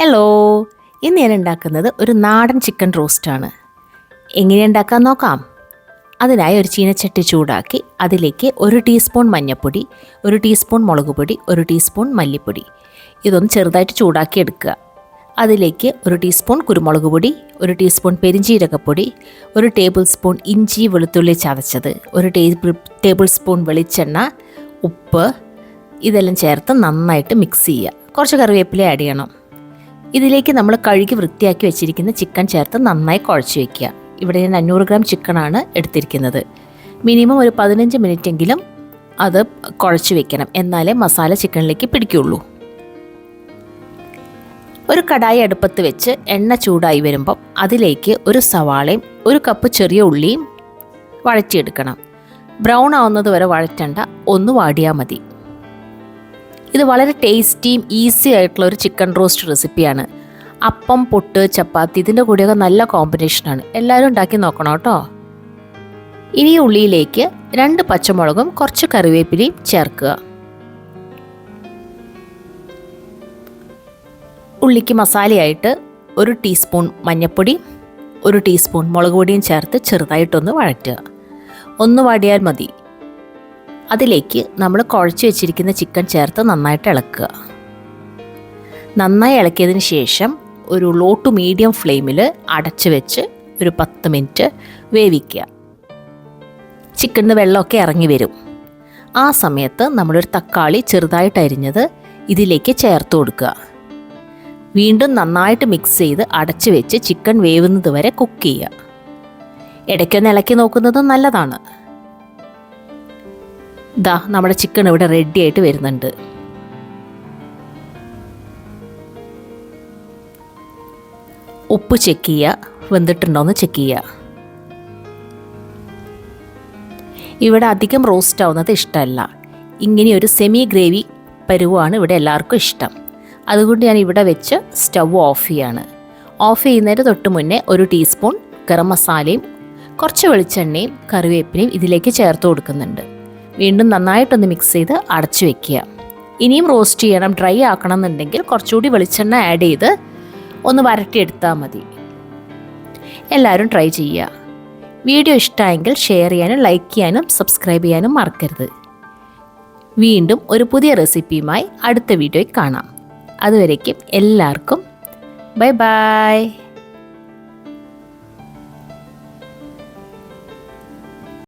Hello ഇന്ന് ഞാൻ ഉണ്ടാക്കുന്നത് ഒരു നാടൻ ചിക്കൻ റോസ്റ്റാണ് എങ്ങനെ ഉണ്ടാക്കാൻ നോക്കാം? അതിനായി ഒരു ചീനച്ചട്ടി ചൂടാക്കി അതിലേക്ക് ഒരു ടീസ്പൂൺ മഞ്ഞൾപ്പൊടി ഒരു ടീസ്പൂൺ മുളക് പൊടി ഒരു ടീസ്പൂൺ മല്ലിപ്പൊടി. ഇതൊന്ന് ചെറുതായിട്ട് ചൂടാക്കി എടുക്കുക. അതിലേക്ക് ഒരു ടീസ്പൂൺ കുരുമുളക് പൊടി ഒരു ടീസ്പൂൺ പെരിഞ്ചീരകപ്പൊടി ഒരു ടേബിൾ സ്പൂൺ ഇഞ്ചി വെളുത്തുള്ളി ചതച്ചത് ഒരു ടേബിൾ ടേബിൾ സ്പൂൺ വെളിച്ചെണ്ണ ഉപ്പ് ഇതെല്ലാം ചേർത്ത് നന്നായിട്ട് മിക്സ് ചെയ്യുക. കുറച്ച് കറിവേപ്പില ആഡ് ചെയ്യണം. ഇതിലേക്ക് നമ്മൾ കഴുകി വൃത്തിയാക്കി വെച്ചിരിക്കുന്ന ചിക്കൻ ചേർത്ത് നന്നായി കുഴച്ച് വയ്ക്കുക ഇവിടെ ഞാൻ അഞ്ഞൂറ് ഗ്രാം ചിക്കനാണ് എടുത്തിരിക്കുന്നത്. മിനിമം ഒരു പതിനഞ്ച് മിനിറ്റെങ്കിലും അത് കുഴച്ച് വെക്കണം. എന്നാലേ മസാല ചിക്കനിലേക്ക് പിടിക്കുള്ളൂ ഒരു കടായി അടുപ്പത്ത് വെച്ച് എണ്ണ ചൂടായി വരുമ്പം അതിലേക്ക് ഒരു സവാളയും ഒരു കപ്പ് ചെറിയ ഉള്ളിയും വഴറ്റിയെടുക്കണം. ബ്രൗൺ ആവുന്നത് വരെ വഴറ്റണ്ട. ഒന്ന് വാടിയാൽ മതി. ഇത് വളരെ ടേസ്റ്റിയും ഈസി ആയിട്ടുള്ള ഒരു ചിക്കൻ റോസ്റ്റ് റെസിപ്പിയാണ്. അപ്പം പൊട്ട് ചപ്പാത്തി ഇതിന്റെ കൂടെയൊക്കെ നല്ല കോമ്പിനേഷനാണ് എല്ലാവരും ഉണ്ടാക്കി നോക്കണം കേട്ടോ. ഇനി ഉള്ളിയിലേക്ക് രണ്ട് പച്ചമുളകും കുറച്ച് കറിവേപ്പിലയും ചേർക്കുക. ഉള്ളിക്ക് മസാലയായിട്ട് ഒരു ടീസ്പൂൺ മഞ്ഞൾപ്പൊടി ഒരു ടീസ്പൂൺ മുളക് പൊടിയും ചേർത്ത് ചെറുതായിട്ടൊന്ന് വഴറ്റുക. ഒന്ന് വാടിയാൽ മതി. അതിലേക്ക് നമ്മൾ കുഴച്ച് വെച്ചിരിക്കുന്ന ചിക്കൻ ചേർത്ത് നന്നായിട്ട് ഇളക്കുക. നന്നായി ഇളക്കിയതിന് ശേഷം ഒരു ലോ ടു മീഡിയം ഫ്ലെയിമിൽ അടച്ച് വെച്ച് ഒരു പത്ത് മിനിറ്റ് വേവിക്കുക. ചിക്കനിൽ വെള്ളമൊക്കെ ഇറങ്ങി വരും. ആ സമയത്ത് നമ്മളൊരു തക്കാളി ചെറുതായിട്ട് അരിഞ്ഞത് ഇതിലേക്ക് ചേർത്ത് കൊടുക്കുക. വീണ്ടും നന്നായിട്ട് മിക്സ് ചെയ്ത് അടച്ച് വെച്ച് ചിക്കൻ വേവുന്നത് വരെ കുക്ക് ചെയ്യുക. ഇടയ്ക്കൊന്ന് ഇളക്കി നോക്കുന്നത് നല്ലതാണ്. ദാ നമ്മുടെ ചിക്കൻ ഇവിടെ റെഡി ആയിട്ട് വരുന്നുണ്ട്. ഉപ്പ് ചെക്ക് ചെയ്യുക വെന്തിട്ടുണ്ടോയെന്ന് ചെക്ക് ചെയ്യുക ഇവിടെ അധികം റോസ്റ്റ് ആവുന്നത് ഇഷ്ടമല്ല. ഇങ്ങനെ ഒരു സെമി ഗ്രേവി പരുവാണ് ഇവിടെ എല്ലാവർക്കും ഇഷ്ടം. അതുകൊണ്ട് ഞാൻ ഇവിടെ വെച്ച് സ്റ്റവ് ഓഫ് ചെയ്യാണ്. ഓഫ് ചെയ്യുന്നതിന് തൊട്ട് മുന്നേ ഒരു ടീസ്പൂൺ ഗരം മസാലയും കുറച്ച് വെളിച്ചെണ്ണയും കറിവേപ്പിലയും ഇതിലേക്ക് ചേർത്ത് കൊടുക്കുന്നുണ്ട്. വീണ്ടും നന്നായിട്ടൊന്ന് മിക്സ് ചെയ്ത് അടച്ചു വെക്കുക. ഇനിയും റോസ്റ്റ് ചെയ്യണം ഡ്രൈ ആക്കണം എന്നുണ്ടെങ്കിൽ കുറച്ചുകൂടി വെളിച്ചെണ്ണ ആഡ് ചെയ്ത് ഒന്ന് വരട്ടിയെടുത്താൽ മതി. എല്ലാവരും ട്രൈ ചെയ്യുക. വീഡിയോ ഇഷ്ടമായെങ്കിൽ ഷെയർ ചെയ്യാനും ലൈക്ക് ചെയ്യാനും സബ്സ്ക്രൈബ് ചെയ്യാനും മറക്കരുത്. വീണ്ടും ഒരു പുതിയ റെസിപ്പിയുമായി അടുത്ത വീഡിയോയിൽ കാണാം. അതുവരേക്കും എല്ലാവർക്കും ബൈ ബൈ